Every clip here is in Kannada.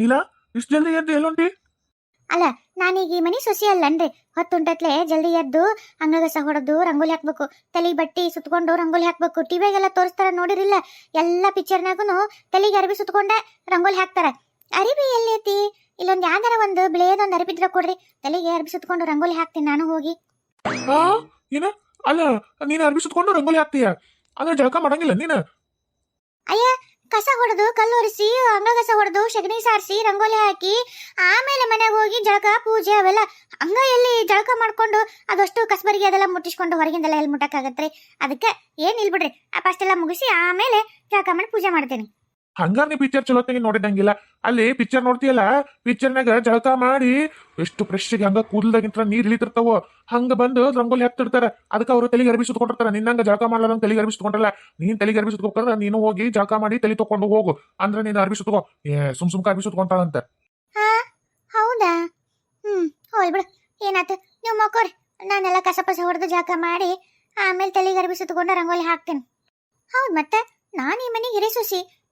ನೀಲಾ ಇಷ್ಟು ಜಲ್ದಿ ಎದ್ದು ಎಲ್ಲುಂಟಿ ಅಲ್ಲ ನಾನೀಗ ಈ ಮನಿ ಸೊಸಿ ಅಲ್ಲನ್ರಿ ಹೊತ್ತುಂಟತ್ಲೆ ಜಲ್ದಿ ಎದ್ದು ಅಂಗಗಸ ಹೊಡೆದು ರಂಗೋಲಿ ಹಾಕ್ಬೇಕು. ತಲೆ ಬಟ್ಟಿ ಸುತ್ಕೊಂಡು ರಂಗೋಲಿ ಹಾಕ್ಬೇಕು. ಟಿವಿಯಾಗೆಲ್ಲ ತೋರಿಸ್ತಾರ ನೋಡಿರಿಲ್ಲ? ಎಲ್ಲ ಪಿಕ್ಚರ್ನಾಗೂ ತಲೆಗೆ ಅರಬಿ ಸುತ್ಕೊಂಡೆ ರಂಗೋಲಿ ಹಾಕ್ತಾರ. ಅರಿಬಿ ಎಲ್ಲೈತಿ? ಇಲ್ಲೊಂದು ಯಾವ್ದಾರ ಒಂದು ಬಿಳಿಯದೊಂದು ಅರಬಿ ಇದ್ರ ಕೊಡ್ರಿ. ತಲೆಗೆ ಅರಬಿ ಸುತ್ಕೊಂಡು ರಂಗೋಲಿ ಹಾಕ್ತೀನಿ ನಾನು ಹೋಗಿ. ಏನ? ಅಲ್ಲ ನೀನು ಅರ್ಬಿ ಸುತ್ಕೊಂಡು ರಂಗೋಲಿ ಹಾಕ್ತೀಯ? ಅಂದ್ರೆ ಜಳಕ ಮಾಡಂಗಿಲ್ಲ ನೀನು? ಅಯ್ಯ ಕಸ ಹೊಡೆದು ಕಲ್ಲು ಒರೆಸಿ ಅಂಗಗಸ ಹೊಡೆದು ಸಗಣಿ ಸಾರಿಸಿ, ರಂಗೋಲಿ ಹಾಕಿ, ಆಮೇಲೆ ಮನೆಗೆ ಹೋಗಿ ಜಳಕ, ಪೂಜೆ ಅವೆಲ್ಲ ಹಂಗ ಎಲ್ಲಿ ಜಳಕ ಮಾಡ್ಕೊಂಡು ಅದಷ್ಟು ಕಸ್ಬರಿಗೆ ಅದೆಲ್ಲ ಮುಟ್ಟಿಸ್ಕೊಂಡು ಹೊರಗಿಂದೆಲ್ಲ ಎಲ್ಲಿ ಮುಟ್ಟಕ್ಕಾಗತ್ರಿ? ಅದಕ್ಕೆ ಏನು ಇಲ್ಬಿಡ್ರಿ. ಬಿಡ್ರಿ ಪಸ್ಟೆಲ್ಲ ಮುಗಿಸಿ ಆಮೇಲೆ ಜಳಕ ಮಾಡಿ ಪೂಜೆ ಮಾಡ್ತೀನಿ. ಹಂಗಾರ ನೀ ಪಿಕ್ಚರ್ ಚಲೋ ನೋಡಿದಂಗಿಲ್ಲ ಅಲ್ಲಿ ಪಿಕ್ಚರ್ ನೋಡ್ತೀಯಲ್ಲ ಪಿಕ್ಚರ್ನಾಗ ಜಳಕ ಮಾಡಿ ಎಷ್ಟು ಫ್ರೆಶ್ಗೆ ಹಂಗ ಕೂದಲ್ದಾಗಿಂತ ನೀರ್ ಇಳಿತಿರ್ತಾವ, ಹಂಗ ಬಂದು ರಂಗೋಲಿ ಹಾಕ್ತಿರ್ತಾರ ಅದಕ್ಕೆ ಅವರು ತಲೆಗೆ ಅರ್ಬಿ ಸುತ್ಕೊಂಡಿರ್ತಾರ. ನಿನ್ನಂಗ ಜಳಕ ಮಾಡಲ್ಲ ತಲೆಗೆ ಅರ್ಬಿ ಸುತ್ಕೊಂಡ್ರಲ್ಲ, ನೀನ್ ತಲೆಗೆ ಅರ್ಬಿ ಸುತ್ಕೋಕಂದ್ರ ನೀನು ಹೋಗಿ ಜಳಕ ಮಾಡಿ ತಲೆ ತಕೊಂಡು ಹೋಗು. ಅಂದ್ರೆ ನೀನು ಅರ್ಬಿ ಸುತ್ಕೋ. ಏ, ಸುಮ್ ಸುಮ್ಕ ಅರ್ಬಿ ಸುತ್ಕೊಂತಾಳಂತ. ಹೌದಾ? ಹ್ಮ್, ಹೋಯ್ ಬಿಡು. ಏನಾಯ್ತು ನೀವು ಮಕ್ಕೋರಿ. ನಾನೆಲ್ಲ ಕಸ ಪಸ ಹೊಡೆದು ಜಳಕ ಮಾಡಿ ಆಮೇಲೆ ತಲೆಗೆ ಅರ್ಬಿ ಸುತ್ಕೊಂಡು ರಂಗೋಲಿ ಹಾಕ್ತೀನಿ. ಹೌದು ಮತ್ತೆ? ನಾನು ಈ ಮನೆಗೆ ಹಿರಿ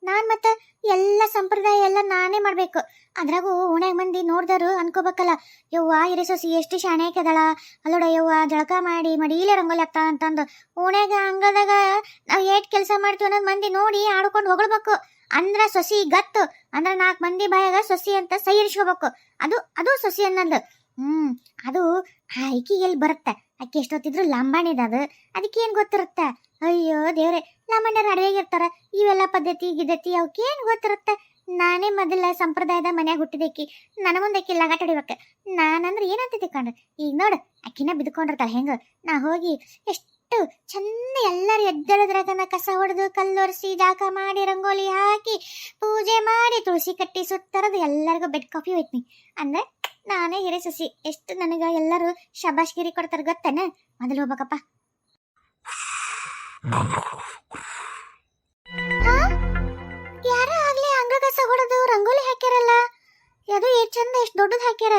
ನಾನು ಮತ್ತೆ ಎಲ್ಲ ಸಂಪ್ರದಾಯ ಎಲ್ಲ ನಾನೇ ಮಾಡಬೇಕು. ಅದ್ರಾಗೂ ಓಣ್ಯಾಗ ಮಂದಿ ನೋಡ್ದರು ಅನ್ಕೋಬೇಕಲ್ಲ, ಯವ್ವ ಹಿರಿ ಸೊಸಿ ಎಷ್ಟು ಶಾಣೆ ಅದಳ ಅಲ್ಲೋಡ ಯವ್ವ ಜಳಕ ಮಾಡಿ ಮಡೀಲೆ ರಂಗೋಲಿ ಆಗ್ತಾ ಅಂತಂದು ಓಣ್ಯಾಗ ಅಂಗದಾಗ ನಾವು ಏಟ್ ಕೆಲಸ ಮಾಡ್ತೀವಿ ಅನ್ನೋದು ಮಂದಿ ನೋಡಿ ಆಡ್ಕೊಂಡು ಹೊಗಳ್ಬೇಕು. ಅಂದ್ರ ಸೊಸಿ ಗತ್ತು, ಅಂದ್ರ ನಾಲ್ಕು ಮಂದಿ ಬಾಯಾಗ ಸೊಸಿ ಅಂತ ಸೈ ಇರ್ಸ್ಕೋಬೇಕು. ಅದು ಅದು ಸೊಸಿ ಅನ್ನೋದು. ಹ್ಮ್, ಅದು ಆ ಎಲ್ಲಿ ಬರುತ್ತೆ. ಅಕ್ಕಿ ಎಷ್ಟೊತ್ತಿದ್ರು ಲಂಬಾಣಿದ ಅದು. ಅದಕ್ಕೆ ಏನ್ ಗೊತ್ತಿರುತ್ತೆ? ಅಯ್ಯೋ ದೇವ್ರೆ ಲಂಬಾಣ್ಯರ ಅಡವೆಗೆ ಇರ್ತಾರ, ಇವೆಲ್ಲ ಪದ್ಧತಿ ಗಿದ್ದತಿ ಅವಕ್ಕೇನು ಗೊತ್ತಿರುತ್ತೆ? ನಾನೇ ಮೊದಲ ಸಂಪ್ರದಾಯದ ಮನ್ಯಾಗ ಹುಟ್ಟಿದಕ್ಕಿ ನನ್ನ ಮುಂದೆ ಅಕ್ಕಿ ಲಗಾಟ ಹೊಡಿಬೇಕು. ನಾನಂದ್ರೆ ಏನಂತ ತಿಳ್ಕೊಂಡ್ರೆ ಈಗ ನೋಡು ಅಕ್ಕಿನ ಬಿದ್ಕೊಂಡಿರ್ತಾಳೆ ಹೆಂಗ? ನಾ ಹೋಗಿ ಎಷ್ಟು ಚಂದ ಎಲ್ಲರೂ ಎದ್ದಳದ್ರಾಗನ ಕಸ ಹೊಡೆದು ಕಲ್ಲೊರೆಸಿ ಜಾಕ ಮಾಡಿ ರಂಗೋಲಿ ಹಾಕಿ ಪೂಜೆ ಮಾಡಿ ತುಳಸಿ ಕಟ್ಟಿ ಸುತ್ತರದು ಎಲ್ಲರಿಗೂ ಬೆಡ್ ಕಾಫಿ ಹೋಯ್ತೀನಿ ಅಂದ್ರೆ ನಾನೇ ಹಿರೇ ಸಸಿ, ಎಷ್ಟು ನನಗ ಎಲ್ಲರೂ ಶಬಾಷ್ಗಿರಿ ಕೊಡ್ತಾರೆ ಗೊತ್ತೇನ? ಮೊದಲು ಹೋಗ್ಬೇಕಪ್ಪ. ಯಾರ ಆಗ್ಲಿ ಅಂಗ ಕಸ ಹೊಡೆದು ರಂಗೋಲಿ ಹಾಕ್ಯಾರಲ್ಲ? ಅದು ಎಷ್ಟು ಚಂದ, ಎಷ್ಟು ದೊಡ್ಡದು ಹಾಕ್ಯಾರ?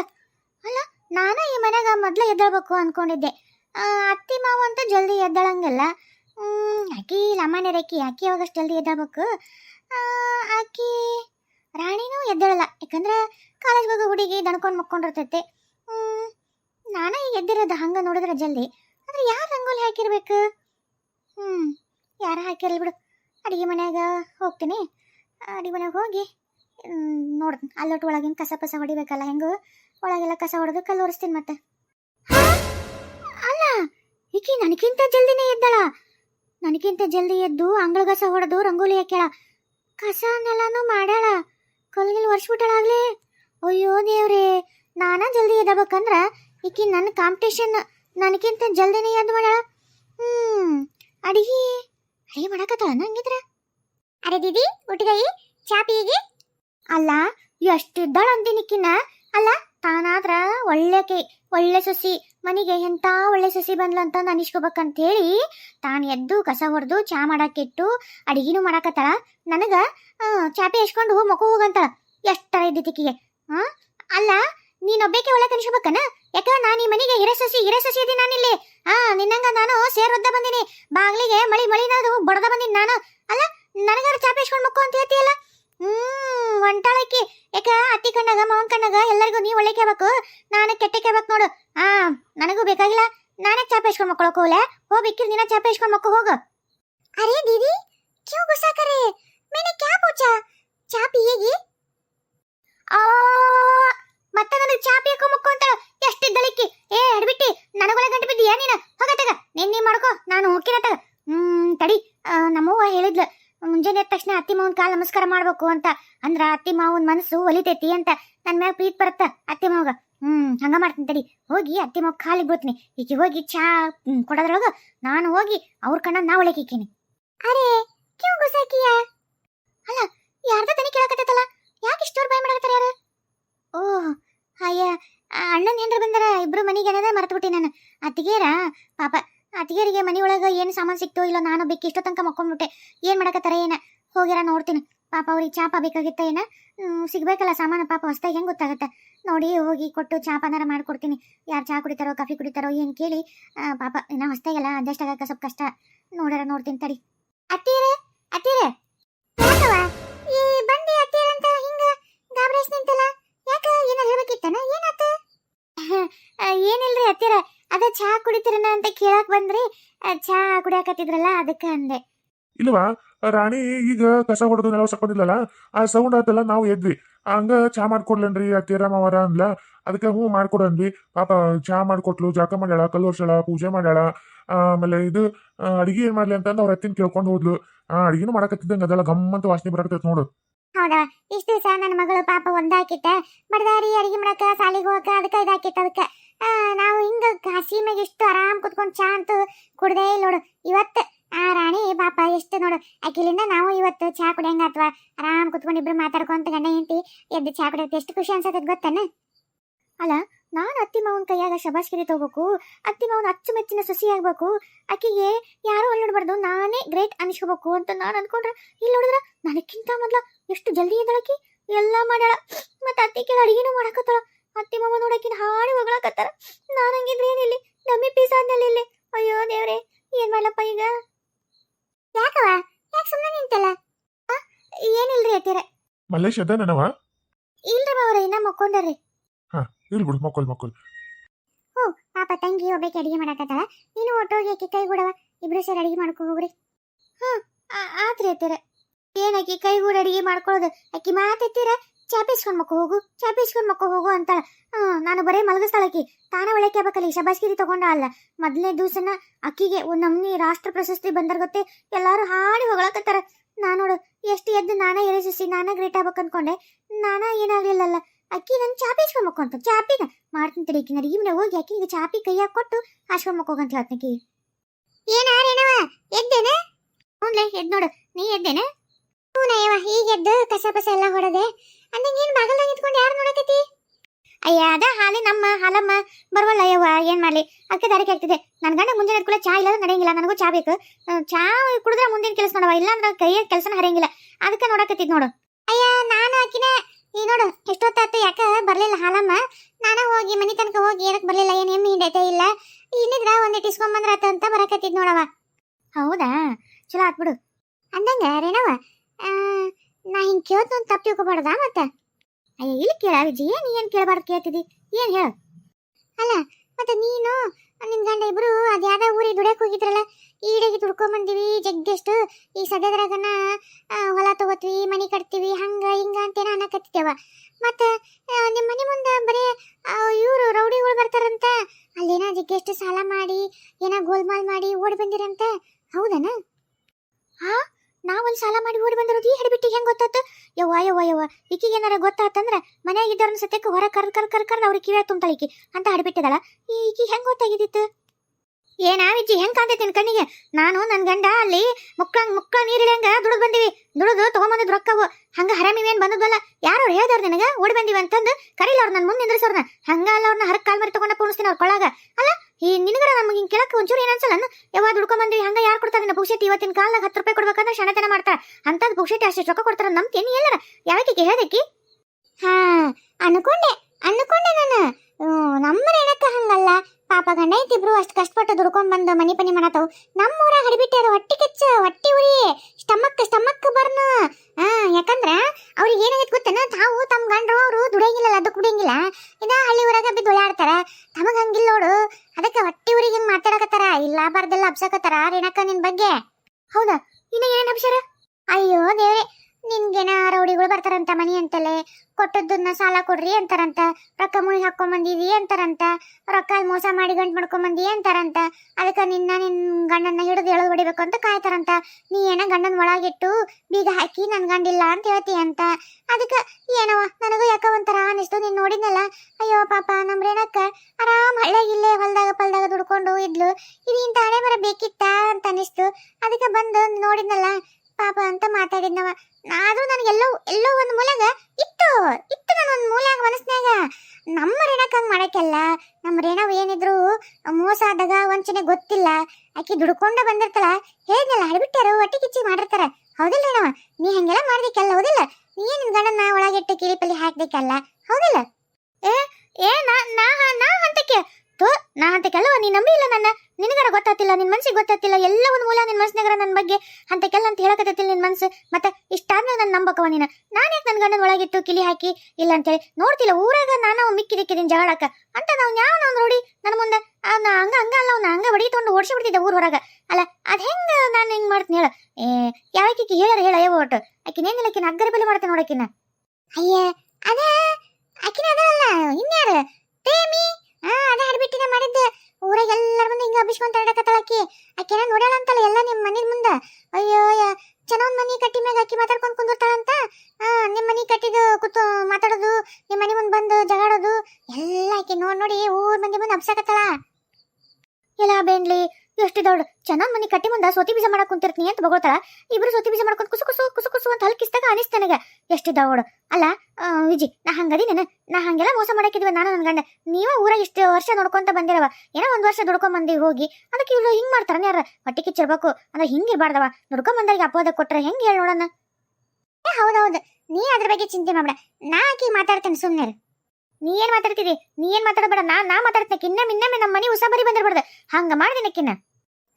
ಅಲ್ಲ, ನಾನ ಈ ಮನೆಗೆ ಮೊದಲು ಎದ್ದೇಳ್ಬೇಕು ಅನ್ಕೊಂಡಿದ್ದೆ. ಅತ್ತಿ ಮಾವು ಅಂತ ಜಲ್ದಿ ಎದ್ದಳಂಗಲ್ಲ. ಆಕಿ ಲಮಾನೆ ರೇಖಿ ಆಕಿ ಯಾವಾಗಷ್ಟು ಜಲ್ದಿ ಎದ್ದೇಳ್ಬೇಕು? ಆಕಿ ರಾಣಿನೂ ಎದ್ದೇಳಲ್ಲ. ಯಾಕಂದ್ರೆ ಕಾಲೇಜ್ ಹೋಗೋ ಹುಡುಗಿ ದಣ್ಕೊಂಡು ಮಕ್ಕೊಂಡಿರ್ತೈತೆ. ನಾನ ಈಗ ಎದ್ದಿರೋದು ಹಂಗ ನೋಡಿದ್ರೆ ಜಲ್ದಿ. ಆದ್ರೆ ಯಾರು ರಂಗೋಲಿ ಹಾಕಿರ್ಬೇಕು? ಹ್ಮ್, ಯಾರು ಹಾಕಿರಲ್ಲ ಬಿಡು. ಅಡಿಗೆ ಮನೆಯಾಗ ಹೋಗ್ತೀನಿ. ಅಡಿಗೆ ಮನ್ಯಾಗ ಹೋಗಿ ನೋಡ್ತೀನಿ. ಅಲ್ಲೊಟ್ಟು ಒಳಗಿನ ಕಸ ಪಸ ಹೊಡಿಬೇಕಲ್ಲ ಹೆಂಗು? ಒಳಗೆಲ್ಲ ಕಸ ಹೊಡೆದು ಕಲ್ಲು ಒರೆಸ್ತೀನಿ ಮತ್ತೆ? ಅಲ್ಲ, ಈಕಿ ನನಗಿಂತ ಜಲ್ದಿನೇ ಎದ್ದಾಳ. ನನಗಿಂತ ಜಲ್ದಿ ಎದ್ದು ಅಂಗಳ ಕಸ ಹೊಡೆದು ರಂಗೋಲಿ ಹಾಕ್ಯಾಳ. ಕಸನೆಲ್ಲನೂ ಮಾಡ್ಯಾಳ. ಕಲ್ಗಿಲ್ ಒರ್ಸ್ಬಿಟ್ಟಾಳಾಗ್ಲಿ. ಅಯ್ಯೋ ದೇವ್ರೇ, ನಾನ ಜಲ್ದಿ ಎದ್ದಬೇಕಂದ್ರ ಈಕಿ ನನ್ನ ಕಾಂಪಿಟೇಷನ್ ನನಗಿಂತ ಜಲ್ದಿನೇ ಎದ್ದು ಮಾಡ್ಯಾಳ. ಹ್ಮ್. ಅಡಿಗೆ? ಅಡಿಗೆ ಮಾಡಕತ್ತಾಳ? ಹಂಗಿದ್ರ ಅರೆ ದೀದಿ ಊಟಗಾಯಿ ಚಾಪಿಗೆ ಪೀಗಿ? ಅಲ್ಲ ಎಷ್ಟು ಇದ್ದಾಳ ಅಂತೀನಿಕ್ಕಿನ ಅಲ್ಲ ತಾನಾದ್ರ ಒಳ್ಳೆಕೆ ಒಳ್ಳೆ ಸೊಸಿ ಮನೆಗೆ ಎಂತ ಒಳ್ಳೆ ಸೊಸಿ ಬಂದ್ಲ ಅಂತ ಅನಿಸ್ಕೋಬೇಕಂತ ಹೇಳಿ ತಾನು ಎದ್ದು ಕಸ ಹೊಡೆದು ಚಾ ಮಾಡಾಕಿಟ್ಟು ಅಡಿಗೆನೂ ಮಾಡಾಕತ್ತಾಳ. ನನಗ ಚಾಪಿ ಹಚ್ಕೊಂಡು ಮಕ್ಕ ಹೋಗಂತಾಳ ಎಷ್ಟರ ಇದ್ದಿತಿಕಿಗೆ ಹಾ ಅಲ್ಲ ನೀನೊಬ್ಬೇಕೆ ಒಳ್ಳೆ ಕನಿಸ್ಕೋಬೇಕನ ಯಾಕ ನಾನು ಈ ಮನೆಗೆ ಹಿರೇ ಸೊಸಿ ಹಿರೇ ಸೊಸಿ ಇದೀನಿ ನಾನಿಲ್ಲಿ ಆ ನಿನ್ನಂಗ ನಾನು ಸೇರೊದ್ದ ಬಂದಿನಿ ಬಾಗ್ಲಿಗೆ ಮಳಿ ಮಳಿನಾದು ಬಡದ ಬಂದಿನಿ ನಾನು ಅಲ್ಲ ನನಗಾರ ಚಾಪೆ ಎಸ್ಕೊಂಡು ಮಕ್ಕೋ ಅಂತ ಹೇಳ್ತೀಯಲ್ಲ ಹ್ಮ್ ಒಂಟಾಳಕ್ಕಿ ಯಾಕ ಅತ್ತಿ ಕಣ್ಣಾಗ ಮಾವನ್ ಕಣ್ಣಾಗ ಎಲ್ಲರಿಗೂ ನೀ ಒಳ್ಳೆ ಕೇಳ್ಬೇಕು ನಾನು ಕೆಟ್ಟ ಕೇಳ್ಬೇಕು ನೋಡು ಆ ನನಗೂ ಬೇಕಾಗಿಲ್ಲ ನಾನೇ ಚಾಪೆ ಎಸ್ಕೊಂಡು ಮಕ್ಕಳಕ್ಕೆ ಹೋಗ್ಲೆ ಹೋಗ್ಬೇಕಿರ್ ನೀನ ಚಾಪೆ ಎಸ್ಕೊಂಡು ಮಕ್ಕ ಹೋಗು ಅರೆ ದೀದಿ ಕ್ಯೂ ಗುಸ್ಸಾ करे मैंने क्या पूछा चा पिएगी ಆ ಮತ್ತೆ ನನಗೆ ಚಾ ಬೇಕು ಮಕ್ಕು ಅಂತ ಎಷ್ಟಿದ್ದಳಿಕ್ಕಿ? ಏ ಎಡ್ಬಿಟ್ಟಿ ನನಗೊಳೆ ಗಂಟು ಬಿದ್ದೀಯಾ ನೀನು? ಹೋಗತ್ತಾಗ ನಿನ್ ನೀ ಮಾಡ್ಕೋ ನಾನು ಹೋಗಿರತ್ತಾಗ ಹ್ಮ್ ತಡಿ. ನಮ್ಮವ್ವ ಹೇಳಿದ್ಲು. ಮುಂಜಾನೆ ಎದ್ದ ತಕ್ಷಣ ಅತ್ತಿ ಮಾವನ್ ಕಾಲ್ ನಮಸ್ಕಾರ ಮಾಡ್ಬೇಕು ಅಂತ. ಅಂದ್ರ ಅತ್ತಿ ಮಾವನ್ ಮನಸ್ಸು ಒಲಿತೈತಿ ಅಂತ. ನನ್ನ ಮ್ಯಾಗ ಪ್ರೀತ್ ಬರತ್ತ ಅತ್ತಿ ಮಾವಗ. ಹ್ಮ್ ಹಂಗ ಮಾಡ್ತೀನಿ ತಡಿ. ಹೋಗಿ ಅತ್ತಿ ಮಾವ ಕಾಲಿಗೆ ಬಿಡ್ತೀನಿ ಈಕೆ ಹೋಗಿ ಚಾ ಕೊಡೋದ್ರೊಳಗ ನಾನು ಹೋಗಿ ಅವ್ರ ಕಣ್ಣ ನಾ ಒಳಕಿಕ್ಕೀನಿ ಅರೆ ಕ್ಯೂ ಗುಸಾಕಿಯ? ಅಲ್ಲ ಯಾರ್ದ ತನಿ ಕೇಳಕತ್ತೈತಲ್ಲ? ಯಾಕೆ ಇಷ್ಟೋರ್ ಬಾಯ್ ಮಾಡಕತ್ತಾರ ಯಾರು? ಓಹ್ ಅಯ್ಯ ಅಣ್ಣನ ಹೆಂಡ್ರ ಬಂದಾರ, ಇಬ್ರು ಮನೆಗೆ ಏನದ ಮರ್ತ್ಬಿಟ್ಟಿ ನಾನು. ಅತ್ತಿಗೇರ, ಪಾಪ, ಅತ್ತಿಗೇರಿಗೆ ಒಳಗ ಏನು ಸಾಮಾನು ಸಿಕ್ತೋ ಇಲ್ಲೋ ನಾನು ಬೇಕಿ ತನಕ ಮಕ್ಕೊಂಡ್ಬಿಟ್ಟೆ ಏನು ಮಾಡಕತ್ತಾರ ಏನ? ಹೋಗ್ಯಾರ ನೋಡ್ತೀನಿ. ಪಾಪ ಅವ್ರಿಗೆ ಚಾಪ ಬೇಕಾಗಿತ್ತ ಏನ? ಸಿಗ್ಬೇಕಲ್ಲ ಸಾಮಾನು ಪಾಪ ಹೊಸ್ದಾಗಿ ಹೆಂಗೆ ಗೊತ್ತಾಗತ್ತೆ? ನೋಡಿ, ಹೋಗಿ ಕೊಟ್ಟು ಚಾಪನಾರ ಮಾಡ್ಕೊಡ್ತೀನಿ. ಯಾರು ಚಾ ಕುಡಿತಾರೋ, ಕಾಫಿ ಕುಡಿತಾರೋ, ಏನು ಕೇಳಿ ಪಾಪ, ಇನ್ನ ಹೊಸ್ದಾಗೆಲ್ಲ ಅಡ್ಜಸ್ಟ್ ಆಗಕ್ಕೆ ಸ್ವಲ್ಪ ಕಷ್ಟ. ನೋಡ್ಯಾರ ನೋಡ್ತೀನಿ ತಡಿ. ಅತ್ತೀರೇ ಅತ್ತೀರೆ ಏನಿಲ್ರಿ ಹತ್ತಿರ ಅದ ಚಹಾ ಕುಡಿತೀರನ ಅಂತ ಕೇಳಕ್ ಬಂದ್ರಿ. ಚಹಾ ಕುಡಿಯಾಕತ್ತಿದ್ರಲ್ಲ ಅದಕ್ಕ ಅಂದೆ. ಇಲ್ವಾ ರಾಣಿ ಈಗ ಕಸ ಹೊಡೆದು ನೆಲ ಸಕೊಂಡಿಲ್ಲಲ್ಲ ಆ ಸೌಂಡ್ ಆತಲ್ಲ ನಾವು ಎದ್ವಿ. ಹಂಗ ಚಾ ಮಾಡ್ಕೊಡ್ಲನ್ರಿ ಅತ್ತಿಯರ ಮಾವರ ಅಂದ್ಲ. ಅದಕ್ಕೆ ಹ್ಞೂ ಮಾಡ್ಕೊಡನ್ವಿ ಪಾಪ ಚಾ ಮಾಡ್ಕೊಟ್ಲು, ಜಾಕ ಮಾಡ್ಯಾಳ ಕಲ್ಲು ವರ್ಷಾಳ ಪೂಜೆ ಮಾಡ್ಯಾಳ. ಆಮೇಲೆ ಇದು ಅಡಿಗೆ ಏನ್ ಮಾಡ್ಲಿ ಅಂತಂದು ಅವ್ರ ಹತ್ತಿನ ಕೇಳ್ಕೊಂಡು ಹೋದ್ಲು. ಆ, ಅಡಿಗೆನೂ ಮಾಡಕತ್ತಿದ್ದಂಗ ಅದೆಲ್ಲ ಗಮ್ಮಂತ ವಾಸನೆ ಬರಾಕತ್ತೈತ್ ನೋಡು. ಹೌದಾ? ಇಷ್ಟ ದಿವಸ ನನ್ನ ಮಗಳು ಪಾಪ ಒಂದಾಕಿತ್ತ ಬಡದಾರಿ ಅಡಿಗೆ ಮಾಡಕ ಸಾಲಿಗೆ ಹೋಗಕ ಅದಕ್ಕ ಇದಾಕಿಟ್ಟ ಅದಕ್ಕ ನಾವು ಹಿಂಗ ಹಸಿಮೆಗೆ ಎಷ್ಟು ಆರಾಮ್ ಕುತ್ಕೊಂಡ್ ಚಾ ಅಂತೂ ಕುಡ್ದೇ ಇಲ್ಲ ನೋಡು. ಇವತ್ತು ಆ ರಾಣಿ ಪಾಪ ಎಷ್ಟು ನೋಡು ಆಕಿಲಿಂದ ನಾವು ಇವತ್ತು ಚಾ ಕುಡಿಯಂಗ ಅಥವಾ ಆರಾಮ್ ಕುತ್ಕೊಂಡು ಇಬ್ರು ಮಾತಾಡ್ಕೊಂತ ಗಂಡ ಹೆಂಡತಿ ಎದ್ದು ಚಾ ಕುಡಿಯೋದು ಎಷ್ಟು ಖುಷಿ ಅನ್ಸತ್ತೆ ಗೊತ್ತೇನ? ಅಲ್ಲ, ನಾನು ಅತ್ತಿ ಮಾವನ ಕೈಯಾಗ ಶಬಾಸ್ಕಿರಿ ತಗೋಬೇಕು. ಅತ್ತಿ ಮಾವನ ಅಚ್ಚುಮೆಚ್ಚಿನ ಸೊಸಿ ಆಗ್ಬೇಕು. ಆಕೆಗೆ ಯಾರು ಅಲ್ಲಿ ನೋಡ್ಬಾರ್ದು, ನಾನೇ ಗ್ರೇಟ್ ಅನಿಸ್ಕೋಬೇಕು ಅಂತ ನಾನು ಅನ್ಕೊಂಡ್ರೆ, ಇಲ್ಲಿ ನೋಡಿದ್ರೆ ನನಕ್ಕಿಂತ ಮೊದ್ಲ ಎಷ್ಟು ಜಲ್ದಿ ಎದ್ದಳಕಿ? ಎಲ್ಲ ಮಾಡ್ಯಾಳ. ಮತ್ತೆ ಅತ್ತೆ ಕೇಳ ಅಡಿಗೆನೂ ಮಾಡಕತ್ತಾಳ. ಅತ್ತೆ ಮಾವ ನೋಡಕಿನ ಹಾಡು ಹೊಗಳಕತ್ತಾರ. ನಾನು ಹಂಗಿದ್ರೆ ಏನಿಲ್ಲ? ನಮ್ಮಿ ಪೀಸ್ ಆದ್ಮೇಲೆ ಇಲ್ಲಿ ಅಯ್ಯೋ ದೇವ್ರೆ ಏನ್ ಮಾಡ್ಲಪ್ಪ ಈಗ? ಯಾಕವ ಯಾಕೆ ಸುಮ್ಮನೆ ನಿಂತಲ್ಲ? ಆ, ಏನಿಲ್ರಿ ಅತ್ತೀರ? ಮಲ್ಲೇಶ್ ಅದ ನನವ ಇಲ್ರಿ ಮಾವ್ರ ಇನ್ನ ಮಕ್ಕೊಂಡರ್ರಿ. ಇಲ್ ಬಿಡು ಮಕ್ಕಳು ಮಕ್ಕಳು. ಪಾಪ ತಂಗಿ ಒಬ್ಬಕ್ಕೆ ಅಡಿಗೆ ಮಾಡಕತ್ತಾಳ. ನೀನು ಒಟ್ಟೋಗಿ ಕೈ ಬಿಡವ ಇಬ್ರು ಸೇರಿ ಅಡಿಗೆ ಮಾಡ್ಕೊ ಹೋಗ್ರಿ. ಹ್ಮ್ ಆ- ಆತ್ರಿ ಅತ್ತೀರ. ಏನ್ ಕೈಗೂಡ ಅಡಿಗೆ ಮಾಡ್ಕೊಳ್ಳೋದು ಆಕಿ ಮಾತೆತ್ತೀರ ಚಾಪಿಸ್ಕೊಂಡ್ ಮಕ್ಕ ಹೋಗು, ಚಾಪಿಸ್ಕೊಂಡ್ ಮಕ್ಕ ಹೋಗು ಅಂತಾಳ. ನಾನು ಬರೇ ಮಲಗಿಸ್ತಾಳಕಿ ತಾನ ಒಳಕ್ಕೆ ಬೇಕಲ್ಲಿ ಶಬಾಸ್ಗಿರಿ ತಗೊಂಡ ಅಲ್ಲ ಮೊದಲನೇ ದಿವಸನ ಅಕ್ಕಿಗೆ ಒಂದ್ ನಮ್ನಿ ರಾಷ್ಟ್ರ ಪ್ರಶಸ್ತಿ ಬಂದರ್ ಗೊತ್ತೆ? ಎಲ್ಲಾರು ಹಾಡಿ ಹೊಗಳಕತ್ತಾರ. ನಾ ನೋಡು, ಎಷ್ಟು ಎದ್ದು ನಾನೇ ಎರೆಸಿಸಿ ನಾನೇ ಗ್ರೇಟ್ ಆಗ್ಬೇಕು ಅನ್ಕೊಂಡೆ. ನಾನ ಏನಾಗ್ಲಿಲ್ಲಲ್ಲ. ಅಕ್ಕಿ ನನ್ ಮಕ್ಕ ಅಂತ, ಚಾಪಿನ. ಮಾಡ್ತೀನಿ ತಡಿ ಈಕಿನ ಅಡಿಗೆ ಮನೆ ಹೋಗಿ ಆಕಿಗೆ ಚಾಪಿ ಕೈಯಾಗ ಕೊಟ್ಟು ಹಾಸ್ಕೊಂಡ್ ಅಂತ ಹೇಳ್ತಕಿ ಏನಾರೇನವ ಎದ್ದೇನೆ? ಹ್ಞೂ ಎದ್ ನೋಡು. ನೀ ಎದ್ದೇನೆ? ಹ್ಞೂನಯ್ಯವ ಈಗ ಎದ್ದು ಕಸ ಪಸ ಎಲ್ಲ ಹೊಡೆದೆ. ಅಂದಂಗೆ ಏನು ಬಾಗಲ್ದಾಗ ನಿಂತ್ಕೊಂಡು ಯಾರು ನೋಡಕತ್ತಿ? ಅಯ್ಯ, ಅದ ಹಾಲಿ ನಮ್ಮ ಹಾಲಮ್ಮ. ಬರ್ವಲ್ಲ ಅಯ್ಯವ್ವ ಏನು ಮಾಡ್ಲಿ? ಅದಕ್ಕೆ ದಾರಿಕೆ ಆಗ್ತಿದೆ ನನ್ನ ಗಂಡ ಮುಂಜಾನೆ ಕೂಡ ಚಾ ಇಲ್ಲ ನಡೆಯಂಗಿಲ್ಲ, ನನಗೂ ಚಾ ಬೇಕು. ಚಾ ಕುಡಿದ್ರೆ ಮುಂದಿನ ಕೆಲಸ ನೋಡವ ಇಲ್ಲ ಅಂದ್ರೆ ಕೈಯ ಕೆಲಸನ ಹರಿಯಂಗಿಲ್ಲ. ಅದಕ್ಕೆ ನೋಡಕತ್ತಿದ್ ನೋಡು. ಅಯ್ಯ, ನಾನು ಆಕಿನ. ಈ ನೋಡು, ಎಷ್ಟೊತ್ತಾಯ್ತು ಯಾಕ ಬರಲಿಲ್ಲ ಹಾಲಮ್ಮ? ನಾನ ಹೋಗಿ ಮನಿ ತನಕ ಹೋಗಿ ಏನಕ್ಕೆ ಬರಲಿಲ್ಲ? ಏನು ಎಮ್ಮಿ ಹಿಂಡೈತೆ ಇಲ್ಲ? ಇನ್ನಿದ್ರ ಒಂದಿಟ್ಟು ಇಸ್ಕೊಂಬಂದ್ರ ಅಂತ ಬರಕತ್ತಿದ್ ನೋಡವ ಹೌದಾ? ಚಲೋ ಆತ್ ಬಿಡು ಅಂದಂಗ ರೇಣವ ಆ, ನಾ ಅಂತ ತಪ್ಪು ಮತ್ತ? ಅಯ್ಯ, ಇಲ್ಲಿ ಕೇಳ ವಿಜಿ ಏನ್ ಏನ್ ಕೇಳಬಾರ್ದು ಕೇಳ್ತಿದಿ ಏನ್ ಹೇಳು? ಅಲ್ಲ, ಮತ್ತೆ ನೀನು, ನಿನ್ ಗಂಡ ಇಬ್ರು ಅದ್ಯಾದ ಊರಿಗೆ ದುಡ್ಯಕ್ ಹೋಗಿದ್ರಲ್ಲ ದುಡ್ಕೊಂಡ್ ಬಂದಿವಿ ಜಗ್ಗೆಷ್ಟು ಈ ಸದ್ಯದ್ರಾಗನ ಹೊಲ ತಗೋತೀವಿ, ಮನಿ ಕಟ್ತೀವಿ, ಹಂಗ ಹಿಂಗ ಅಂತೇನ ಅನ್ನಕತ್ತಿದ್ದೇವ. ಮತ್ತ ನಿಮ್ಮ ನಿಮ್ ಮನೆ ಮುಂದೆ ಬರೀ ಇವರು ರೌಡಿಗಳು ಬರ್ತಾರಂತ ಅಲ್ಲೇನ ಜಗ್ಗೆಷ್ಟು ಸಾಲ ಮಾಡಿ ಏನ ಗೋಲ್ಮಾಲ್ ಮಾಡಿ ಓಡಿ ಬಂದಿರಂತ ಹೌದನ ಹಾ ನಾವಲ್ಲಿ ಸಾಲ ಮಾಡಿ ಓಡಿ ಬಂದಿರೋದು ಈ ಹಿಡಿಬಿಟ್ಟಿಗೆ ಹೆಂಗ್ ಗೊತ್ತಾತು ಯವ್ವ ಯವ್ವ ಯವ್ವ ಈಕಿಗೆ ಏನಾರ ಗೊತ್ತಾತಂದ್ರ ಸತ್ಯಕ್ಕೆ ಹೊರ ಕರ್ ಕರ್ ಕರ್ ಕರ್ ಅವ್ರಿಗೆ ಕಿವಿ ತುಂಬಳಿಕೆ ಅಂತ ಹಡಿಬಿಟ್ಟಿದಳ. ಈಕಿ ಹೆಂಗ್ ಗೊತ್ತಾಗಿದ್ದಿತ್ತು? ಏನಾ ವಿಜಿ ಹೆಂಗ್ ಕಾಣ್ತೈತಿ ಕಣ್ಣಿಗೆ? ನಾನು ನನ್ ಗಂಡ ಅಲ್ಲಿ ಮುಕ್ಕಳ ಮುಕ್ಕ ನೀರಿಳಂಗ ದುಡ್ದು ಬಂದಿವಿ. ದುಡಿದು ತಗೊಂಬಂದ್ ರೊಕ್ಕವು. ಹಂಗ ಹರಾಮಿವೇನ್ ಬಂದದ್ವಲ್ಲ? ಯಾರು ಹೇಳ್ದಾರ ನಿನಗ? ಓಡಿ ಬಂದಿವಿ ಅಂತಂದು ಕರೀಲ ಅವ್ರ ನನ್ ಮುಂದೆ ನಿಂದ್ರಿಸೋರ್ನ. ಹಂಗ ಅಲ್ಲ ಅವ್ರನ್ನ ಹರಕ್ ಕಾಲ್ ಮರಿ ತಗೊಂಡ ಪೂಣಿಸ್ತೀನಿ ಅವ್ರ ಕೊಳಗ. ಅಲ್ಲ, ಈ ನಿನಗರ ನಮ್ಗೆ ಹಿಂಗ್ ಕೇಳಕ್ ಒಂಚೂರು ಏನ್ ಅನ್ಸಲ್ಲ ಯಾವಾಗ ದುಡ್ಕೊಂಬಂದ್ವಿ ಹಂಗ ಯಾರು ಕೊಡ್ತಾರ ನಿನ್ನ ಪುಕ್ಷೇಟಿ ಇವತ್ತಿನ ಕಾಲ್ನಾಗ ಹತ್ತು ರೂಪಾಯಿ ಕೊಡ್ಬೇಕಂದ್ರೆ ಶಣತನ ಮಾಡ್ತಾರ ಅಂತದ್ ಪುಕ್ಷೇಟಿ ಅಷ್ಟು ರೊಕ್ಕ ಕೊಡ್ತಾರ ನಂಬ್ತೀನಿ ಎಲ್ಲರ? ಯಾವಕ್ಕೆ ಹೇಳ್ದಕ್ಕಿ ಹಾ, ಅನ್ಕೊಂಡೆ ಅನ್ಕೊಂಡೆ ನಾನು. ನಮ್ಮ ರೇಣಕ್ಕ ಹಂಗಲ್ಲ? ಪಾಪ ಗಂಡ ಇಬ್ರು ಅಷ್ಟು ಕಷ್ಟಪಟ್ಟು ದುಡ್ಕೊಂಡ್ ಬಂದು ಮನಿ ಪನಿ ಮಾಡತಾವ್. ನಮ್ಮ ಊರ ಹಡಿಬಿಟ್ಟಾರ ಹೊಟ್ಟಿ ಕೆಚ್ಚ, ಹೊಟ್ಟಿ ಉರಿ. Stomach stomach burn. ಹಾ, ಯಾಕಂದ್ರ ಅವ್ರಿಗೆ ಏನಾಗೈತೆ ಗೊತ್ತೇನ? ತಾವು ತಮ್ಮ ಗಂಡರು ಅವರು ದುಡಿಯಂಗಿಲ್ಲ ಅದಕ್ಕೆ ಕುಡಿಯಂಗಿಲ್ಲ. ಇದ ಹಳ್ಳಿ ಊರಾಗ ಬಿದ್ದು ಓಡಾಡ್ತಾರ ತಮಗ ಹಂಗಿಲ್ಲ ನೋಡು. ಅದಕ್ಕೆ ಹೊಟ್ಟಿ ಊರಿಗೆ ಹಿಂಗ್ ಮಾತಾಡಕತ್ತಾರ. ಇಲ್ಲ ಬರ್ದೆಲ್ಲ ಅಬ್ಸಕತ್ತಾರ ರೇಣಕ್ಕ ನಿನ್ ಬಗ್ಗೆ? ಹೌದಾ ಇನ್ನ ಏನೇನ್ ಅಬ್ಸರ ಅಯ್ಯೋ ದೇವ್ರೆ ನಿನ್ಗೇನ ರೌಡಿಗಳು ಬರ್ತಾರಂತ ಮನಿ ಅಂತಲೇ ಕೊಟ್ಟದ್ದನ್ನ ಸಾಲ ಕೊಡ್ರಿ ಅಂತಾರಂತ, ರೊಕ್ಕ ಮುಳಿ ಹಾಕೊಂಬಂದಿದಿ ಅಂತಾರಂತ, ರೊಕ್ಕ ಮೋಸ ಮಾಡಿ ಗಂಟು ಮಾಡ್ಕೊಂಬಂದಿ ಅಂತಾರಂತ, ಅದಕ್ಕೆ ನಿನ್ನ ನಿನ್ ಗಂಡನ್ನ ಹಿಡಿದು ಎಳೆದು ಹೊಡಿಬೇಕು ಅಂತ ಕಾಯ್ತಾರಂತ. ನೀ ಏನ ಗಂಡನ ಒಳಗಿಟ್ಟು ಬೀಗ ಹಾಕಿ ನನ್ ಗಂಡಿಲ್ಲ ಅಂತ ಹೇಳ್ತಿ ಅಂತ. ಅದಕ್ಕೆ ಏನವ ನನಗೂ ಯಾಕ ಒಂಥರ ಅನಿಸ್ತು, ನೀನ್ ನೋಡಿದ್ನಲ್ಲ? ಅಯ್ಯೋ ಪಾಪ ನಮ್ ರೇಣಕ್ಕ ಆರಾಮ್ ಹಳ್ಳಿಯಾಗಿಲ್ಲೇ ಹೊಲ್ದಾಗ ಪಲ್ದಾಗ ದುಡ್ಕೊಂಡು ಇದ್ಲು, ಇದು ಇಂಥ ಹಣೆ ಬರ ಬೇಕಿತ್ತ ಅಂತ ಅನಿಸ್ತು. ಅದಕ್ಕೆ ಬಂದು ನೋಡಿದ್ನಲ್ಲ, ಪಾಪ ಅಂತ ಮಾತಾಡಿದ್ನವ. ಆದ್ರೂ ನನಗೆ ಎಲ್ಲೋ ಎಲ್ಲೋ ಒಂದು ಮೂಲೆಗ ಇತ್ತು. ಇತ್ತು ನನ್ನ ಒಂದು ಮೂಲಾಗ ಮನಸ್ನಾಗ ನಮ್ಮ ರೇಣಕಂಗ್ ಹಂಗ್ ನಮ್ಮ ರೇಣವ್ ಏನಿದ್ರು ಮೋಸ ಆದಾಗ ವಂಚನೆ ಗೊತ್ತಿಲ್ಲ. ಆಕಿ ದುಡ್ಕೊಂಡ ಬಂದಿರ್ತಾಳ. ಹೇಳಿದ್ನಲ್ಲ ಹಡ್ಬಿಟ್ಟಾರು ಒಟ್ಟಿ ಕಿಚ್ಚಿ ಮಾಡಿರ್ತಾರ. ಹೌದಿಲ್ಲ ರೇಣವ, ನೀ ಹಂಗೆಲ್ಲ ಮಾಡ್ದಿಕ್ಕಲ್ಲ ಹೌದಿಲ್ಲ? ನೀ ನಿನ್ ಗಂಡನ್ನ ಒಳಗಿಟ್ಟು ಕಿರಿಪಲ್ಲಿ ಹಾಕ್ಬೇಕಲ್ಲ ಹೌದಿಲ್ಲ? ಏ ಏ, ನಾ ನಾ ನಾ ಹಂತಕ್ಕೆ. ತೋ ನಾ ಹಂತಕ್ಕೆಲ್ಲ ನೀ ನಂಬಿ ಇಲ್ಲ ನನ್ನ. ನಿನಗರ ಗೊತ್ತಾತಿಲ್ಲ ನಿನ್ ಮನ್ಸಿಗೆ ಗೊತ್ತಾತಿಲ್ಲ ಎಲ್ಲ ಒಂದು ಮೂಲ ನಿನ್ ಮನ್ಸ್ನಾಗರ ನನ್ನ ಬಗ್ಗೆ ಅಂತ ಕೆಲ ಅಂತ ಹೇಳಕತ್ತಿಲ್ಲ ನಿನ್ ಮನ್ಸು ಮತ್ತೆ ಇಷ್ಟಾದ್ಮೇಲೆ ನಾನು ನಂಬಕವ ನೀನು ನಾನು ಯಾಕೆ ನನ್ನ ಕಿಲಿ ಹಾಕಿ, ಇಲ್ಲ ಅಂತೇಳಿ ನೋಡ್ತಿಲ್ಲ, ಊರಾಗ ನಾನು ಮಿಕ್ಕಿ ದಿಕ್ಕಿದ್ದೀನಿ ಜಗಳಕ್ಕ. ಅಂತ ನಾವು ಯಾವ ನಾವು ನೋಡಿ ನನ್ನ ಮುಂದೆ ನಾ ಹಂಗ ಹಂಗ ಅಲ್ಲ, ಅವ್ನ ಹಂಗ ಬಡಿ ತೊಗೊಂಡು ಓಡಿಸಿ ಬಿಡ್ತಿದ್ದೆ ಊರ ಹೊರಗ. ಅಲ್ಲ, ಅದ್ ಹೆಂಗ ನಾನು ಹಿಂಗ್ ಮಾಡ್ತೀನಿ ಹೇಳ? ಏ, ಯಾವಕ್ಕೆ ಹೇಳ ಹೇಳ ಏ ಒಟ್ಟು. ಆಕಿನೇನಿಲ್ಲ ಆಕಿನ ಅಗ್ಗರ ಬೆಲೆ ಮಾಡ್ತೇನೆ ನೋಡಕಿನ ಅಯ್ಯ, ಅದ, ಆಕಿನ ಅದಲ್ಲ ಇನ್ಯಾರ ಪ್ರೇಮಿ? ಹಾ ಅದ ಹಡ್ಬಿಟ್ಟಿನ ಮಾಡಿದ್ದೆ. ಊರಾಗ ಎಲ್ಲರ ಮುಂದೆ ಹಿಂಗ ಅಭಿಷ್ಕೊಂತ ಆಡಕತ್ತಾಳಕಿ ಆಕಿನ ನೋಡ್ಯಾಳ ಅಂತಲ್ಲ, ಎಲ್ಲ ನಿಮ್ಮ ಮನೆ ಮುಂದೆ? ಅಯ್ಯೋ ಚೆನ್ನಾಗ್ ಮನಿ ಕಟ್ಟಿ ಮ್ಯಾಗ ಹಾಕಿ ಮಾತಾಡ್ಕೊಂಡ್ ಕುಂದಿರ್ತಾಳಂತ? ಆ, ನಿಮ್ ಮನಿ ಕಟ್ಟಿದು ಕೂತು ಮಾತಾಡೋದು, ನಿಮ್ ಮನಿ ಮುಂದ್ ಬಂದು ಜಗಾಡೋದು, ಎಲ್ಲ ಆಕಿ ನೋಡ್ ನೋಡಿ ಊರ್ ಮಂದಿ ಮುಂದೆ ಹಬ್ಸಾಕತ್ತಳ. ಎಲ್ಲ ಬೇಂಡ್ಲಿ ಎಷ್ಟು ದೊಡ್ಡ ಚೆನ್ನಾಗ್ ಮನಿ ಕಟ್ಟಿ ಮುಂದ ಸೋತಿ ಬೀಜ ಮಾಡಕ್ ಕುಂತಿರ್ತೀನಿ ಅಂತ ಬಗೋತಾಳ ಇಬ್ರು ಸೋತಿ ಬೀಜ ಮಾಡ್ಕೊಂಡು ಕುಸು ಕುಸು ಕುಸು ಕುಸು ಅಂತ ಹಲ್ಕಿಸ್ದಾಗ ಅನಿಸ್ತ ನನಗ ಎಷ್ಟು ದೊಡ್ಡ ಅಲ್ಲ ವಿಜಿ ನಾ ಹಂಗದಿನೇನ ನಾ ಹಂಗೆಲ್ಲ ಮೋಸ ಮಾಡಾಕಿದ್ವಿ ನಾನು ನನ್ನ ಗಂಡ. ನೀವ ಊರಾಗ ಇಷ್ಟು ವರ್ಷ ನೋಡ್ಕೊಂತ ಬಂದಿರವ. ಏನೋ ಒಂದು ವರ್ಷ ದುಡ್ಕೊಂಬಂದಿ ಹೋಗಿ ಅದಕ್ಕೆ ಇವ್ರು ಹಿಂಗ್ ಮಾಡ್ತಾರ ಯಾರ? ಹೊಟ್ಟೆ ಕಿಚ್ಚಿರ್ಬೇಕು. ಅಂದ್ರೆ ಹಿಂಗಿರ್ಬಾರ್ದವ ದುಡ್ಕೊಂಡ್ ಬಂದವ್ರಿಗೆ ಅಪೋದ ಕೊಟ್ರೆ ಹೆಂಗ್ ಹೇಳಿ ನೋಡೋಣ ಏ, ಹೌದೌದು. ನೀ ಅದ್ರ ಬಗ್ಗೆ ಚಿಂತೆ ಮಾಡ್ಬೇಡ. ನಾ ಆಕಿ ಮಾತಾಡ್ತೇನೆ ಸುಮ್ಮನೆ ನೀ ಏನು ಮಾತಾಡ್ತಿದಿ? ನೀ ಏನು ಮಾತಾಡಬೇಡ. ನಾ ನಾ ಮಾತಾಡ್ತೇನೆ ಇನ್ನೊಮ್ಮೆ ನಮ್ಮ ಮನಿ ಉಸಾಬರಿ ಬಂದಿರ್ಬಾರ್ದು. ಹಂಗ ಮಾಡ್ದಿನಕ್ಕಿನ್ನ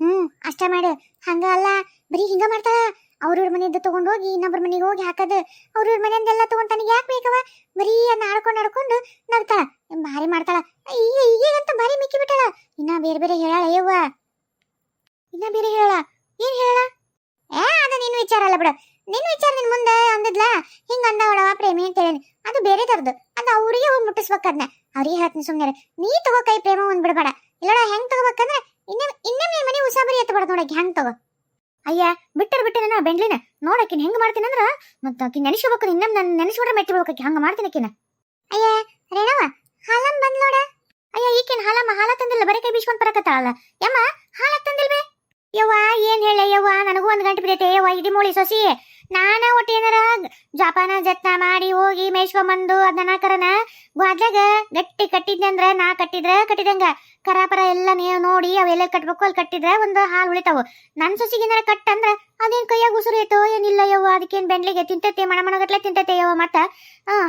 ಹ್ಮ್ ಅಷ್ಟೇ ಮಾಡು. ಹಂಗ ಅಲ್ಲ. ಬರೀ ಹಿಂಗ ಮಾಡ್ತಾಳ. ಅವ್ರವ್ರ ಮನೆಯಿಂದ ತಗೊಂಡ್ ಹೋಗಿ ಇನ್ನೊಬ್ರ ಮನೆಗೆ ಹೋಗಿ ಹಾಕದು. ಅವ್ರವ್ರ ಮನೆಯಿಂದೆಲ್ಲ ತಗೊಂಡ್ ತನಗೆ ಯಾಕೆ ಬೇಕವ ಬರೀ ಅದನ್ನ ಆಡ್ಕೊಂಡು ಆಡ್ಕೊಂಡು ನಗ್ತಾಳ. ಭಾರಿ ಮಾಡ್ತಾಳ. ಈಗ ಈಗಂತ ಭಾರಿ ಮಿಕ್ಕಿ ಬಿಟ್ಟಾಳ ಇನ್ನ ಬೇರೆ ಬೇರೆ ಹೇಳಾಳ ಯವ್ವ. ಇನ್ನ ಬೇರೆ ಹೇಳ ಏನ್ ಹೇಳ ಏ, ಅದು ನಿನ್ನ ವಿಚಾರ ಅಲ್ಲ ಬಿಡು. ನಿನ್ನ ವಿಚಾರ ನಿನ್ ಮುಂದೆ ಅಂದದ್ಲ? ಹಿಂಗ ಅಂದವಳವ ಪ್ರೇಮಿ ಅಂತ ಹೇಳಿ ಅದು ಬೇರೆ ತರದು. ಅದು ಅವ್ರಿಗೆ ಹೋಗಿ ಮುಟ್ಟಿಸ್ಬೇಕು ಅದನ್ನ ಅವ್ರಿಗೆ ಹೇಳ್ತೀನಿ ಸುಮ್ಮನೆ ನೀ ತಗೋ ಕೈ ಪ್ರೇಮ ಒಂದ್ ಬಿಡಬೇಡ. ಇಲ್ಲಡ ಹೆಂಗ್ ತಗೋಬೇಕಂದ್ರೆ ಇನ್ನ ಇನ್ನೊಮ್ಮೆ ಮನೆ ಉಸಾಬರಿ ಎತ್ತಬಾರ್ದು ನೋಡಕ್ಕೆ ಹೆಂಗ್ ತಗೋ? ಅಯ್ಯ, ಬಿಟ್ಟರ್ ಬಿಟ್ಟೆ ನಾ ಬೆಂಡ್ಲಿನ. ನೋಡಕಿನ ಹೆಂಗ್ ಮಾಡ್ತೀನಿ ಅಂದ್ರ, ಮತ್ತ ಆಕಿ ನೆನೆಸ್ಕೋಬೇಕು ಇನ್ನೊಮ್ಮೆ ನಾನು ನೆನೆಸ್ಕೊಂಡ್ರೆ ಮೆಟ್ಟಿ ಬಿಡ್ಬೇಕು ಹಂಗ ಮಾಡ್ತೀನಿ ಅಕಿನ ಅಯ್ಯ, ರೇಣವ ಹಾಲಂ ಬಂದ್ ನೋಡ. ಅಯ್ಯ, ಈಕಿನ ಹಾಲಮ್ಮ ಹಾಲ ತಂದಿಲ್ಲ, ಬರೀ ಕೈ ಬೀಸ್ಕೊಂಡ್ ಬರಕತ್ತಾಳಲ್ಲ. ಯಮ್ಮ, ಹಾಲ ತಂದಿಲ್ಬೆ ಯವ್ವ, ಏನ್ ಹೇಳ ಯವ್ವ, ನನಗೂ ಒಂದ್ ಗಂಟೆ ಬಿಡೈತೆ ಯವ್ವ, ಇಡಿ ಮೂಳಿ ಸೊಸಿ ನಾನ ಒಟ್ಟು ಏನಾರ ಜಪಾನ ಜತ್ನ ಮಾಡಿ ಹೋಗಿ ಮೇಯ್ಸ್ಕೊಂಬಂದು ಅದನ್ನ ಕರನ ಗಟ್ಟಿ ಕಟ್ಟಿದ್ನೆ ಅಂದ್ರ ನಾ ಕಟ್ಟಿದ್ರ ಕಟ್ಟಿದಂಗ. ಕರಾಪರ ಎಲ್ಲ ನೀವು ನೋಡಿ ಅವೆಲ್ಲ ಕಟ್ಬೇಕು ಅಲ್ಲಿ ಕಟ್ಟಿದ್ರೆ ಒಂದು ಹಾಲು ಉಳಿತಾವು. ನನ್ನ ಸೊಸಿಗೇನಾರ ಕಟ್ ಅಂದ್ರ ಅದೇನ್ ಕೈಯಾಗ ಉಸಿರು ಐತೋ ಏನಿಲ್ಲ ಯವ್ವ ಅದಕ್ಕೇನ್ ಬೆಂಡ್ಲಿಗೆ ತಿಂತೈತೆ, ಮಣ ಮಣಗಟ್ಲೆ ತಿಂತೈತೆ ಯವ್ವ ಮತ್ತ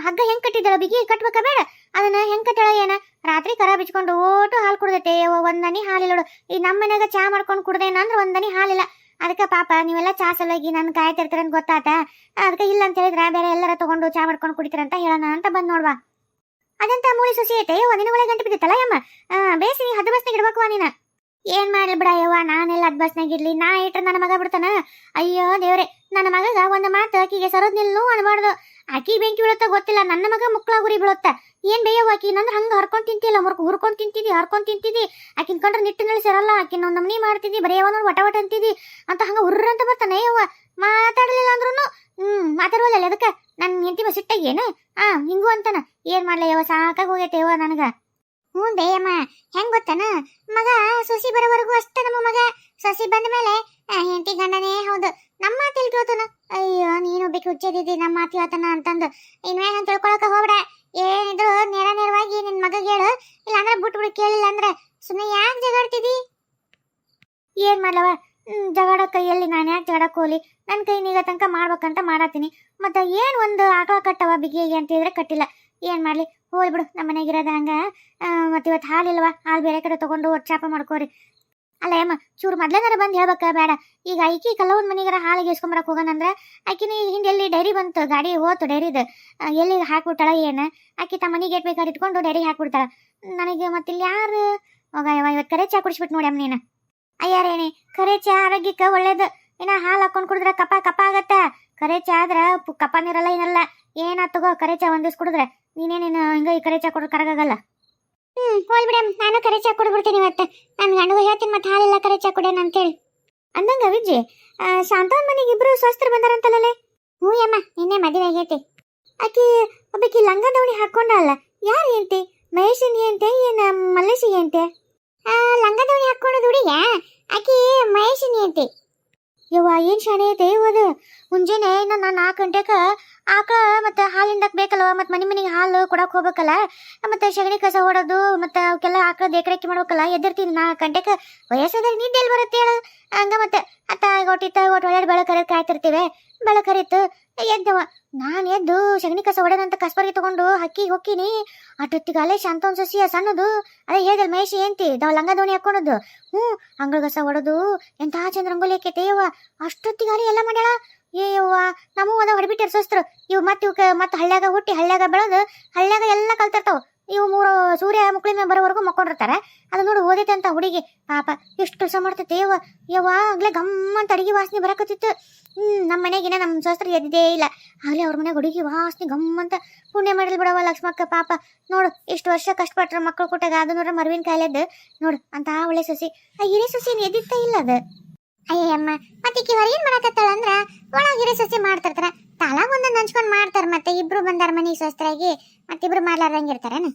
ಹಗ್ಗ ಹೆಂಗ್ ಕಟ್ಟಿದ್ದಾಳ ಬಿಗಿ? ಕಟ್ಬೇಕ ಬೇಡ. ಅದನ್ನ ಹೆಂಗ್ ಕಟ್ಟಾಳ ಏನ? ರಾತ್ರಿ ಕರ ಬಿಚ್ಕೊಂಡು ಓಟು ಹಾಲು ಕುಡ್ದೈತೆ ಯವ್ವ ಒಂದನಿ ಹಾಲಿಲ್ಲ ನೋಡು ಈ ನಮ್ಮ ಮನ್ಯಾಗ ಚಾ ಮಾಡ್ಕೊಂಡು ಕುಡ್ದೇನ ಅಂದ್ರೆ ಒಂದನಿ ಹಾಲಿಲ್ಲ. ಅದಕ್ಕೆ ಪಾಪ ನೀವೆಲ್ಲ ಚಾ ಸಲುವಾಗಿ ನನ್ ಕಾಯ್ತಿರ್ತೀರ ಗೊತ್ತಾತ? ಅದಕ್ಕೆ ಇಲ್ಲ ಅಂತ ಹೇಳಿದ್ರ ಬೇರೆ ಎಲ್ಲರ ತಗೊಂಡು ಚಾ ಮಾಡ್ಕೊಂಡು ಕುಡಿತೀರಂತ ಹೇಳೋಣ ಅಂತ ಬಂದ್ ನೋಡ್ವಾ. ಅದಂತ ಮೂಳಿ ಸೊಸಿ ಐತೆ ಯವ್ವ ಒಳಗೆ ಗಂಟೆ ಬಿದ್ದಿತ್ತಲ್ಲ ಯಮ್ಮ? ಬೇಸಿ ಹದ್ದು ಬಸ್ನಾಗ ಇಡ್ಬೇಕು ನೀನ. ಏನ್ ಮಾಡ್ಲಿ ಬಿಡ ಯವ್ವ, ನಾನೆಲ್ಲ ಹದ್ ಬಸ್ನಾಗ ಇರ್ಲಿ. ನಾ ಇಟ್ರ ನನ್ನ ಮಗ ಬಿಡ್ತಾನ? ಅಯ್ಯೋ ದೇವ್ರೆ, ನನ್ನ ಮಗಗ ಒಂದು ಮಾತು ಆಕಿಗೆ ಸರೋದ್ ನಿಲ್ಲು ಅನ್ಬಾರ್ದು. ಆಕಿ ಬೆಂಕಿ ಬೀಳುತ್ತ ಗೊತ್ತಿಲ್ಲ. ನನ್ನ ಮಗ ಮುಕ್ಳ ಗುರಿ ಬೀಳುತ್ತ? ಏನ್ ಬೇಯವ್ವ ಆಕಿ ನಂದ್ರ ಹಂಗ ಹರ್ಕೊಂಡ್ ತಿಂತಿಲ್ಲ ಮುರ್ಕ? ಹುರ್ಕೊಂಡ್ ತಿಂತಿದಿ, ಹರ್ಕೊಂಡ್ ತಿಂತಿದಿ. ಆಕಿನ್ ಕಂಡ್ರೆ ನಿಟ್ಟಿನಲ್ಲಿ ಸೇರಲ್ಲ. ಆಕಿನ ನಮ್ನಿ ಮಾಡ್ತಿದ್ದಿ ಬರೀ ಯಾವನ ವಟ ವಟ ಅಂತಿದಿ. ಅಂತ ಹಂಗ ಹುರ್ರಂತ ಬರ್ತಾನೆ ಯವ್ವ. ಮಾತಾಡ್ಲಿಲ್ಲ ಅಂದ್ರೂ ಹ್ಮ್ ಮಾತಾಡುವಲ್ಲ ಅದಕ್ಕೆ? ನನ್ನ ಹೆಂಡತಿ ಸಿಟ್ಟಾಗೇನು ಆ, ಹಿಂಗೂ ಅಂತಾನ. ಏನ್ ಮಾಡ್ಲ ಯವ್ವ, ಸಾಕಾಗ ಹೋಗೈತೆ ಯಾವ ನನಗ. ಹ್ಞೂ ದೇಯಮ್ಮ ಹೆಂಗ್ ಗೊತ್ತನ? ಮಗ ಸೊಸಿ ಬರೋವರೆಗೂ ಅಷ್ಟ ನಮ್ಮ ಮಗ. ಸೊಸಿ ಬಂದ ಮೇಲೆ ಹೆಂಡತಿ ಗಂಡನೇ ಹೌದು. ನಮ್ಮ ಮಾತು ಕೇಳ್ತಾನ ಅಯ್ಯೋ, ನೀನು ಒಬ್ಬ ಹುಚ್ಚದಿದ್ದಿ ನಮ್ಮ ಮಾತು ಹೇಳ್ತಾನ ಅಂತಂದು. ಇನ್ಮೇಲೆ ಏನು ತಿಳ್ಕೊಳಕ ಹೋಗ್ಬೇಡ. ಏನಿದ್ರು ನೇರ ನೇರವಾಗಿ ನಿನ್ ಮಗ ಹೇಳು. ಇಲ್ಲ ಅಂದ್ರೆ ಬಿಡು ಕೇಳಿಲ್ಲ ಅಂದ್ರೆ. ಸುಮ್ಮನೆ ಯಾಕೆ ಜಗಾಡ್ತಿದಿ ಏನ್ ಮಾಡ್ಲವ? ಜಗಳ ಕೈಯಲ್ಲಿ ನಾನು ಯಾಕೆ ಜಗಡ ಕೋಲಿ? ನನ್ನ ಕೈ ನೀಗ ತನಕ ಮಾಡ್ಬೇಕಂತ ಮಾಡತ್ತೀನಿ. ಮತ್ತೆ ಏನು ಒಂದು ಆಕಳ ಕಟ್ಟವ ಬಿಗಿಯಾಗಿ ಅಂತ ಹೇಳಿದ್ರೆ ಕಟ್ಟಿಲ್ಲ. ಏನ್ ಮಾಡ್ಲಿ? ಹೋಯ್ ಬಿಡು ನಮ್ಮ ಮನೆಗಿರೋದ ಹಂಗ. ಮತ್ತೆ ಇವತ್ತು ಹಾಲಿಲ್ವಾ ಹಾಲು ಬೇರೆ ಕಡೆ ತಗೊಂಡು ಒಟ್ಟು ಚಾಪ ಮಾಡ್ಕೋರಿ. ಅಲ್ಲ ಅಮ್ಮ ಚೂರು ಮೊದ್ಲೇನಾರ ಬಂದು ಹೇಳ್ಬೇಕ ಬೇಡ. ಈಗ ಐಕಿ ಕಲ್ಲವನ್ ಮನೆಗಾರ ಹಾಲಿಗೆ ಇಸ್ಕೊಂಬರಕ್ ಹೋಗೋಣಂದ್ರೆ ಆಕಿನಿ ಹಿಂದೆ ಎಲ್ಲಿ ಡೈರಿ ಬಂತು, ಗಾಡಿ ಹೋತು ಡೈರಿದು. ಎಲ್ಲಿ ಹಾಕ್ಬಿಡ್ತಾಳ ಏನು? ಆಕಿ ತಮ್ಮ ಮನೆಗೆ ಗೇಟ್ ಬೇಕಾದ್ರೆ ಇಟ್ಕೊಂಡು ಡೈರಿ ಹಾಕ್ಬಿಡ್ತಾಳ. ನನಗೆ ಮತ್ತಿಲ್ಲಿ ಯಾರು? ಹೋಗ ಇವತ್ತು ಕರೆ ಚಾ ಕುಡಿಸ್ಬಿಟ್ಟು ನೋಡಿ ಅಮ್ಮ ನೀನು. ಅಯ್ಯಾರೇನಿ ಕರೆ ಚಾ ಆರೋಗ್ಯಕ್ಕೆ ಒಳ್ಳೇದು. ಇನ್ನ ಹಾಲು ಹಾಕೊಂಡು ಕುಡಿದ್ರೆ ಕಪ ಕಪ ಆಗತ್ತೆ. ಕರೆ ಚಹಾ ಆದ್ರೆ ಕಪನಿರಲ್ಲ ಏನಲ್ಲ ಏನ ತಗೋ ಕರೆ ಚಾ ಒಂದಿವ್ಸ ಕುಡಿದ್ರೆ. ನೀನೇನೇನು ಹಿಂಗ ಈ ಕರೆ ಚಾ ಕೊಡೋದು ಕರಗಾಗಲ್ಲ? ಹ್ಮ್ ಹೋಲ್ ಬಿಡಮ್ ನಾನು ಕರೆ ಚಾ ಕುಡ್ಬಿಡ್ತೀನಿ ಇವತ್ತು. ನನ್ನ ಗಂಡಗೂ ಹೇಳ್ತೀನಿ ಮತ್ತೆ ಹಾಲಿಲ್ಲ ಕರೆ ಚಾ ಕುಡಿಯೋಣ ಅಂತೇಳಿ. ಅಂದಂಗ ವಿಜಿ ಶಾಂತವನ್ ಮನೆಗೆ ಇಬ್ರು ಸ್ವಸ್ಥರು ಬಂದಾರಂತಲ್ಲೇ ಹ್ಞೂ ಅಮ್ಮ ನಿನ್ನೆ ಮದುವೆ ಆಗೈತಿ. ಆಕಿ ಒಬ್ಬಾಕಿ ಲಂಗ ದವಣಿ ಹಾಕೊಂಡಲ್ಲ ಯಾರು ಏಂತಿ ಮಹೇಶನ್ ಏಂತೆ ಏನ ಮಲ್ಲೇಶಿ ಏಂತೆ ಆ ಲಂಗ ದವಣಿ ಹಾಕೊಂಡು ಹುಡುಗ ಆಕಿ ಮಹೇಶಿನಿ ಅಂತೆ. ಯವ್ವ, ಏನ್ ಶಾಣೆ ಐತೆ? ಇವದು ಮುಂಜಾನೆ ನಾನು ನಾಲ್ಕು ಗಂಟೆಗೆ ಆಕಳ ಮತ್ತೆ ಹಾಲಿಂದ ಬೇಕಲ್ವ ಮತ್ತೆ ಮನೆ ಮನೆಗೆ ಹಾಲು ಕೊಡಕ್ ಹೋಗ್ಬೇಕಲ್ಲ? ಮತ್ತೆ ಸಗಣಿ ಕಸ ಹೊಡೋದು, ಮತ್ತೆ ಅವಕ್ಕೆಲ್ಲ ಆಕಳ ದೇಕರೇಕಿ ಮಾಡ್ಬೇಕಲ್ಲ? ಎದ್ದಿರ್ತೀನಿ ನಾಲ್ಕು ಗಂಟೆಗೆ ವಯಸ್ಸಾದ್ರೆ ನಿದ್ದೆ ಎಲ್ಲಿ ಬರುತ್ತೆ ಹೇಳು ಹಂಗ ಮತ್ತೆ ಅತ್ತ ಒಟ್ಟಿತ್ತ ಒಟ್ಟು ಒಳ್ಳೆ ಬೆಳಕು ಕರೆದು ಕಾಯ್ತಿರ್ತೀವಿ. ಬೆಳಕರಿತ್ತು ಎದ್ದವ. ನಾನು ಎದ್ದು ಸಗಣಿ ಕಸ ಹೊಡೆದಂತ ಕಸ್ಬರ್ಗೆ ತಗೊಂಡು ಹಕ್ಕಿಗೆ ಹೊಕ್ಕಿನಿ. ಅಟ್ಟೊತ್ತಿಗೆ ಅಲ್ಲೇ ಶಾಂತವನ್ ಸಸಿಯ ಸಣ್ಣದು. ಅದೇ ಹೇಳಿದಲ್ ಮಹೇಶಿ ಏಂತಿ ದವ ಲಂಗ ದೋಣಿ ಹಾಕೊಂಡದ್ದು ಹ್ಞೂ, ಅಂಗಳ ಕಸ ಹೊಡೆದು ಎಂತ ಚಂದ ರಂಗೋಲಿ ಹಾಕೈತೆ ಯವ್ವ. ಅಷ್ಟೊತ್ತಿಗೆ ಅಲ್ಲಿ ಎಲ್ಲ ಮಾಡ್ಯಾಳ. ಏ ನಮಗೂ ಅದ ಹೊಡಿಬಿಟ್ಟಾರ ಸೋಸ್ತ್ರು ಇವು ಮತ್ತೆ ಇವಕ್ಕೆ ಮತ್ತೆ ಹಳ್ಳ್ಯಾಗ ಹುಟ್ಟಿ ಹಳ್ಳ್ಯಾಗ ಬೆಳೆದು ಹಳ್ಳ್ಯಾಗ ಎಲ್ಲ ಕಲ್ತಿರ್ತಾವ. ಇವು ಮೂರು ಸೂರ್ಯ ಮುಕ್ಳಿ ಮೇಲೆ ಬರೋವರೆಗೂ ಮಕ್ಕೊಂಡಿರ್ತಾರೆ. ಅದು ನೋಡಿ ಓದೈತೆ ಅಂತ ಹುಡುಗಿ. ಪಾಪ, ಎಷ್ಟು ಕೆಲಸ ಮಾಡ್ತೈತೆ ಯವ್ವ ಯಾವಾಗಲೇ ಗಮ್ಮಂತ ಅಡುಗೆ ವಾಸನೆ ಬರಕತ್ತಿತ್ತು. ಹ್ಞೂ ನಮ್ಮ ಮನೆಗಿನ ನಮ್ಮ ಶಾಸ್ತ್ರ ಎದ್ದಿದ್ದೇ ಇಲ್ಲ. ಆಗಲೇ ಅವ್ರ ಮನೆಗೆ ಹುಡುಗಿ ವಾಸನೆ ಗಮ್ಮಂತ ಪುಣ್ಯ ಮಾಡಲಿ ಬಿಡವ ಲಕ್ಷ್ಮಕ್ಕ, ಪಾಪ. ನೋಡು, ಇಷ್ಟು ವರ್ಷ ಕಷ್ಟಪಟ್ರ ಮಕ್ಕಳು ಕೊಟ್ಟಾಗ ಅದು ನೋಡ್ರೆ ಮರ್ವಿನ ಕಾಯಿಲೆದ್ದು. ನೋಡು, ಅಂತ ಒಳ್ಳೆ ಸೊಸಿ. ಆ ಹಿರಿ ಸೊಸಿ ಎದ್ದಿತ್ತ ಇಲ್ಲ ಅದು? ಅಯ್ಯಮ್ಮ ಮತ್ತೆ ಹೊರಗೇನ್ ಮಾಡಕತ್ತಾಳ ಅಂದ್ರ ಒಳಗೆ ಹಿರಿ ಸೊಸಿ ಮಾಡ್ತಿರ್ತಾರ. ತಲಾ ಒಂದೊಂದು ಹಂಚ್ಕೊಂಡು ಮಾಡ್ತಾರೆ ಮತ್ತೆ ಇಬ್ರು ಬಂದಾರ ಮನೆಗೆ ಸೊಸ್ತ್ರಾಗಿ ಮತ್ತಿಬ್ರು ಮಾಡ್ಲಾರ್ದಂಗಿರ್ತಾರೇನ